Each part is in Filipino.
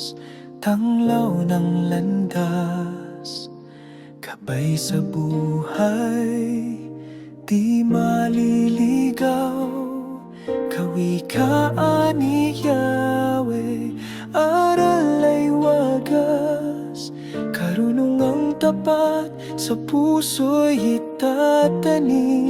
Diyos, tanglaw ng landas, gabay sa buhay, di maliligaw, kawikaan ni Yahweh, aral ay wagas, karunungang tapat, sa puso'y itatanim.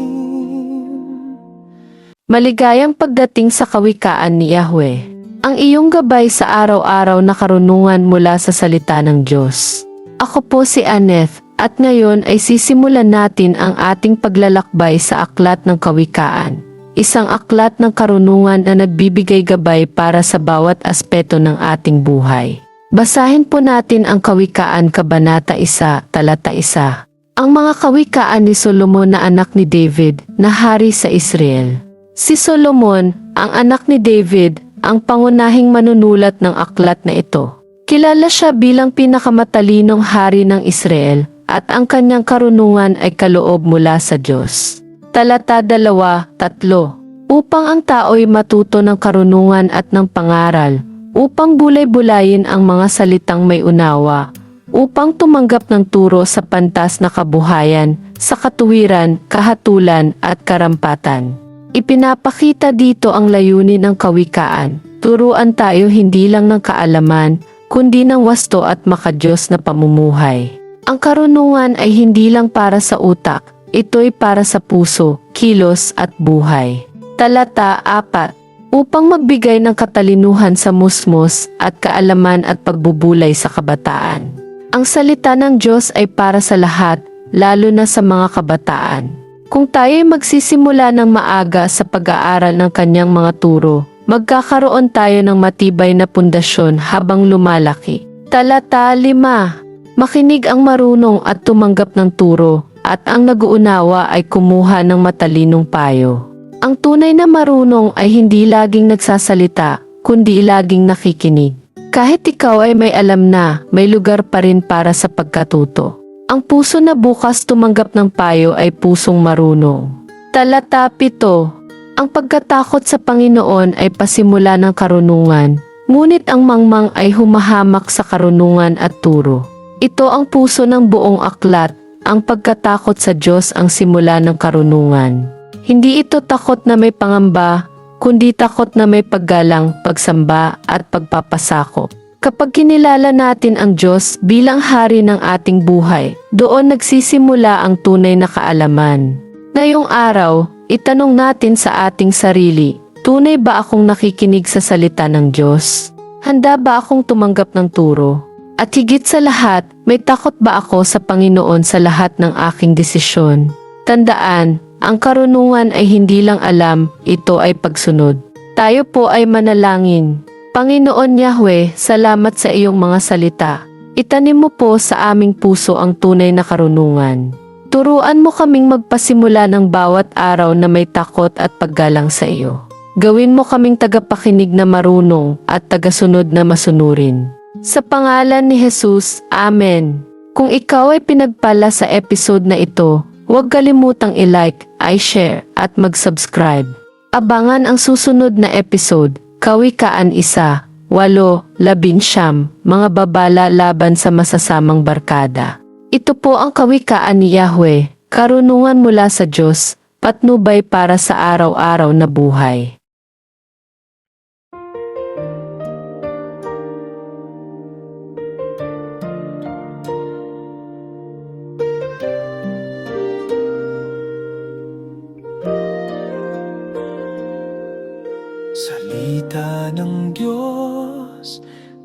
Maligayang pagdating sa kawikaan ni Yahweh. Ang iyong gabay sa araw-araw na karunungan mula sa salita ng Diyos. Ako po si Aneth at ngayon ay sisimulan natin ang ating paglalakbay sa aklat ng kawikaan. Isang aklat ng karunungan na nagbibigay gabay para sa bawat aspeto ng ating buhay. Basahin po natin ang kawikaan kabanata 1, talata 1. Ang mga kawikaan ni Solomon na anak ni David na hari sa Israel. Si Solomon, ang anak ni David, ang pangunahing manunulat ng aklat na ito. Kilala siya bilang pinakamatalinong hari ng Israel at ang kanyang karunungan ay kaloob mula sa Diyos. Talata dalawa, tatlo. Upang ang tao'y matuto ng karunungan at ng pangaral, upang bulay-bulayin ang mga salitang may unawa, upang tumanggap ng turo sa pantas na kabuhayan, sa katuwiran, kahatulan at karampatan. Ipinapakita dito ang layunin ng kawikaan. Turuan tayo hindi lang ng kaalaman, kundi ng wasto at makadiyos na pamumuhay. Ang karunungan ay hindi lang para sa utak, ito'y para sa puso, kilos at buhay. Talata 4 Upang magbigay ng katalinuhan sa musmos at kaalaman at pagbubulay sa kabataan. Ang salita ng Diyos ay para sa lahat, lalo na sa mga kabataan. Kung tayo'y magsisimula ng maaga sa pag-aaral ng kanyang mga turo, magkakaroon tayo ng matibay na pundasyon habang lumalaki. Talata 5 Makinig ang marunong at tumanggap ng turo, at ang naguunawa ay kumuha ng matalinong payo. Ang tunay na marunong ay hindi laging nagsasalita, kundi laging nakikinig. Kahit ikaw ay may alam na, may lugar pa rin para sa pagkatuto. Ang puso na bukas tumanggap ng payo ay pusong marunong. Talata 7 Ang pagkatakot sa Panginoon ay pasimula ng karunungan, ngunit ang mangmang ay humahamak sa karunungan at turo. Ito ang puso ng buong aklat, ang pagkatakot sa Diyos ang simula ng karunungan. Hindi ito takot na may pangamba, kundi takot na may paggalang, pagsamba at pagpapasakop. Kapag kinilala natin ang Diyos bilang hari ng ating buhay, doon nagsisimula ang tunay na kaalaman. Ngayong araw, itanong natin sa ating sarili, tunay ba akong nakikinig sa salita ng Diyos? Handa ba akong tumanggap ng turo? At higit sa lahat, may takot ba ako sa Panginoon sa lahat ng aking desisyon? Tandaan, ang karunungan ay hindi lang alam, ito ay pagsunod. Tayo po ay manalangin. Panginoon Yahweh, salamat sa iyong mga salita. Itanim mo po sa aming puso ang tunay na karunungan. Turuan mo kaming magpasimula ng bawat araw na may takot at paggalang sa iyo. Gawin mo kaming tagapakinig na marunong at tagasunod na masunurin. Sa pangalan ni Jesus, Amen. Kung ikaw ay pinagpala sa episode na ito, huwag kalimutang i-like, i-share at mag-subscribe. Abangan ang susunod na episode, Kawikaan Isa, Walo, Labinsyam, mga babala laban sa masasamang barkada. Ito po ang kawikaan ni Yahweh, karunungan mula sa Diyos, patnubay para sa araw-araw na buhay.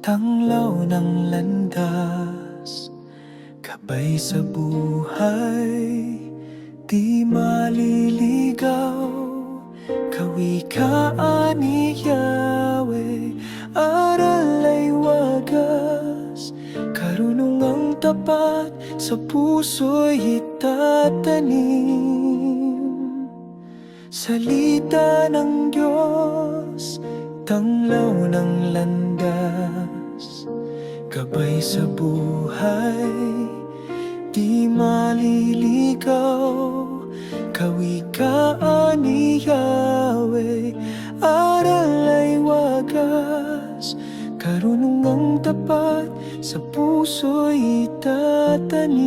Tanglaw ng landas, gabay sa buhay, di maliligaw, kawikaan ni Yahweh, aral ay wagas, karunungang tapat, sa puso'y itatanim. Salita ng Diyos, tanglaw ng landas, gabay sa buhay, di maliligaw, kawikaan ni Yahweh, aral ay wagas, karunungang tapat sa puso'y itatanim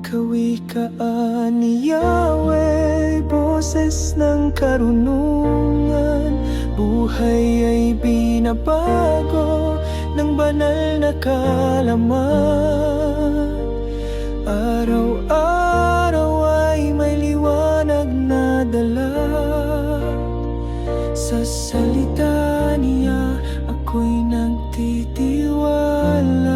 Kawikaan ni Yahweh, boses ng karunungan buhay ay binabago ng banal na kalaman Araw-araw ay may liwanag na dala. Sa salita niya ako'y nagtitiwala.